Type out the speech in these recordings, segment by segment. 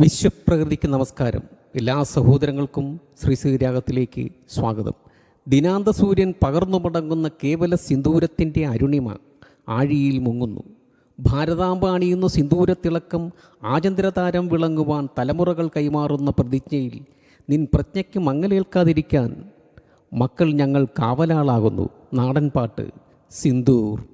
വിശ്വപ്രകൃതിക്ക് നമസ്കാരം. എല്ലാ സഹോദരങ്ങൾക്കും ശ്രീ ശ്രീരാഗത്തിലേക്ക് സ്വാഗതം. ദിനാന്ത സൂര്യൻ പകർന്നു മടങ്ങുന്ന കേവല സിന്ദൂരത്തിന്റെ അരുണിമ ആഴിയിൽ മുങ്ങുന്നു. ഭാരതാംബ അണിയുന്ന സിന്ദൂരത്തിളക്കം ആചന്ദ്രതാരം വിളങ്ങുവാൻ തലമുറകൾ കൈമാറുന്ന പ്രതിജ്ഞയിൽ നിൻ പ്രജ്ഞയ്ക്ക് മങ്ങലേൽക്കാതിരിക്കാൻ മക്കൾ ഞങ്ങൾ കാവലാളാകുന്നു. നാടൻപാട്ട് സിന്ദൂർ.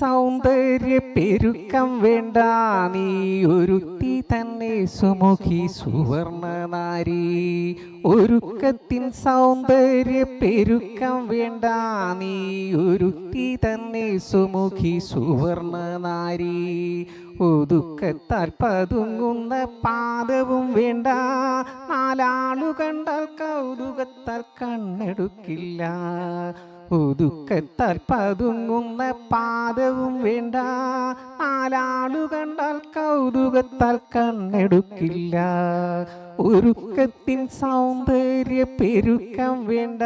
സൗന്ദര്യ പെരുക്കം വേണ്ട. നീ ഒരുത്തി തന്നെ സുമുഖി സുവർണ നാരി ഒരുക്കത്തിൻ സൗന്ദര്യ പെരുക്കം വേണ്ട. നീ ഒരുത്തി തന്നെ സുമുഖി സുവർണ നാരി ഒതുക്കത്താൽ പതുങ്ങുന്ന പാദവും വേണ്ട. നാലാളു കണ്ടാൽ കൗതുകത്താൽ കണ്ണെടുക്കില്ല. ഒതുക്കത്താൽ പതുങ്ങുന്ന പാദവും വേണ്ട. നാലാളു കണ്ടാൽ കൗതുകത്താൽ കണ്ണെടുക്കില്ല. ഒരുക്കത്തിൻ സൗന്ദര്യ പെരുക്കം വേണ്ട.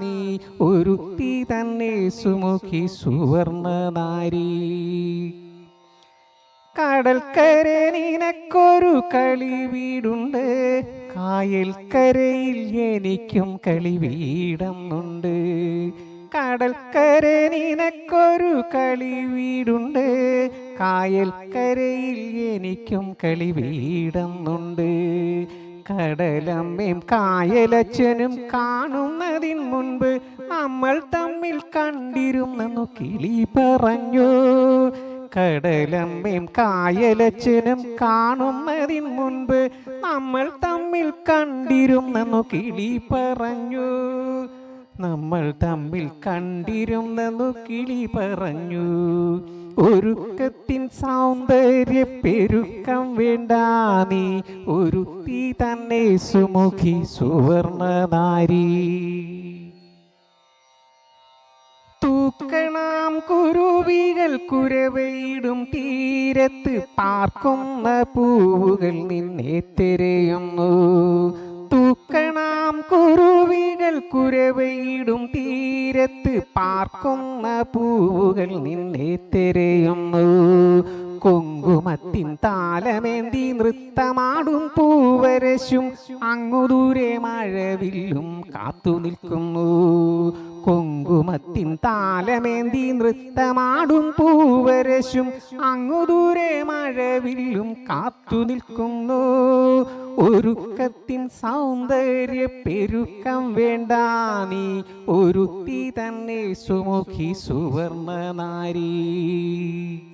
നീ ഒരുത്തി തന്നെ സുമുഖി സുവർണ നാരി കടൽക്കര നിനക്കൊരു കളി വീടുണ്ട് കായൽക്കരയിൽ എനിക്കും കളി വീടുന്നുണ്ട് കടൽക്കര നിനക്കൊരു കളി വീടുണ്ട്. കായൽക്കരയിൽ എനിക്കും കളി വീടുന്നുണ്ട്. കടലമ്മയും കായലച്ഛനും കാണുന്നതിന് മുൻപ് നമ്മൾ തമ്മിൽ കണ്ടിരുന്നെന്നു കിളി പറഞ്ഞു. കടലമ്മയും കായലച്ഛനും കാണുന്നതിന് മുൻപ് നമ്മൾ തമ്മിൽ കണ്ടിരുന്നെന്നു കിളി പറഞ്ഞു. നമ്മൾ തമ്മിൽ കണ്ടിരുന്നു കിളി പറഞ്ഞു. ഒരുക്കത്തിൻ സൗന്ദര്യ പെരുക്കം വേണ്ട നീ. ഒരുത്തി തന്നെ സുമുഖി സുവർണനാരി. തൂക്കണം കുരുവികൾ കുരവയിടും തീരത്ത് പാർക്കുന്ന പൂവുകൾ നിന്നെ തിരയുന്നു. കുരവയിടും തീരത്ത് പാർക്കുന്ന പൂവുകൾ നിന്നെ തിരയുന്നു. കുങ്കുമത്തിൻ താലമേന്തി നൃത്തമാടും പൂവരശും. അങ്ങു ദൂരെ മഴവില്ലും കാത്തു നിൽക്കുന്നു. കുങ്കുമത്തിൻ താലമേന്തി നൃത്തമാടും പൂവരശും. അങ്ങു ദൂരെ മഴവില്ലും കാത്തു നിൽക്കുന്നു. ഒരുക്കത്തിൻ സൗന്ദര്യ പെരുക്കം വേണ്ട നീ. ഒരുത്തി തന്നെ സുമുഖി സുവർണ നാരി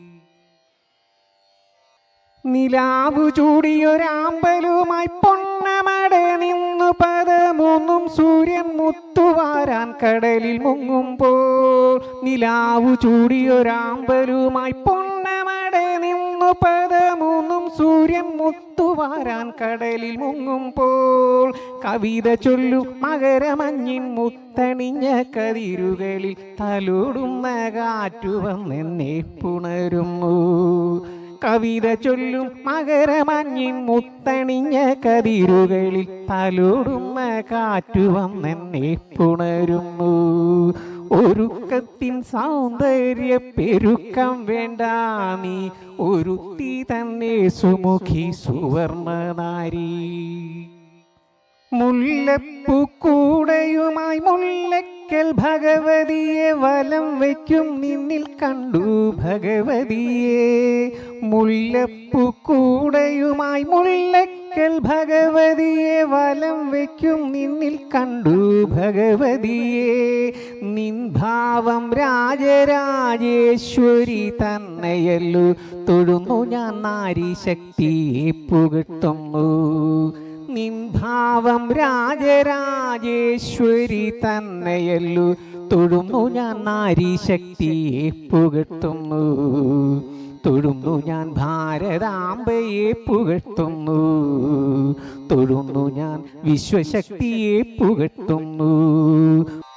നിലാവു ചൂടിയൊരാമ്പലുമായി പൊണ്ണമട നിന്നു പദമൂന്നും സൂര്യൻ മുത്തുവാരാൻ കടലിൽ മുങ്ങുമ്പോൾ നിലാവു ചൂടിയൊരാമ്പലുമായി പൊണ്ണമട നിന്നു പദമൂന്നും സൂര്യൻ മുത്തുവാരാൻ കടലിൽ മുങ്ങുമ്പോൾ കവിത ചൊല്ലു മകരമഞ്ഞിൻ മുത്തണിഞ്ഞ കതിരുകളിൽ തലോടുന്ന കാറ്റു വന്നെന്നെ പുണരുന്നു. കവിത ചൊല്ലും മകരമഞ്ഞിൻ മുത്തണിഞ്ഞ കതിരുകളിൽ തലോടുന്ന കാറ്റു വന്നെന്നെ പുണരുന്നു. ഒരു ഒരുക്കത്തിൻ സൗന്ദര്യ പെരുക്കം വേണ്ട നീ ഒരുത്തി തന്നെ സുമുഖി സുവർണ മുല്ലപ്പൂക്കൂടയുമായി മുല്ലക്കൽ ഭഗവതിയെ വലം വയ്ക്കും നിന്നിൽ കണ്ടു ഭഗവതിയെ. മുല്ലപ്പൂക്കൂടയുമായി മുല്ലക്കൽ ഭഗവതിയെ വലം വയ്ക്കും നിന്നിൽ കണ്ടു ഭഗവതിയെ. നിൻ ഭാവം രാജരാജേശ്വരി തന്നെയല്ലു. തൊഴുന്നു ഞാൻ നാരി ശക്തിയെ പുകട്ടുന്നു നിൻ ഭാവം രാജരാജേശ്വരി തന്നെയല്ലു. തൊഴുന്നു ഞാൻ നാരി ശക്തിയെ പുകട്ടുന്നു തൊഴുന്നു ഞാൻ ഭാരതാംബയെ പുകഴ്ത്തുന്നു. തൊഴുന്നു ഞാൻ വിശ്വശക്തിയെ പുകഴ്ത്തുന്നു.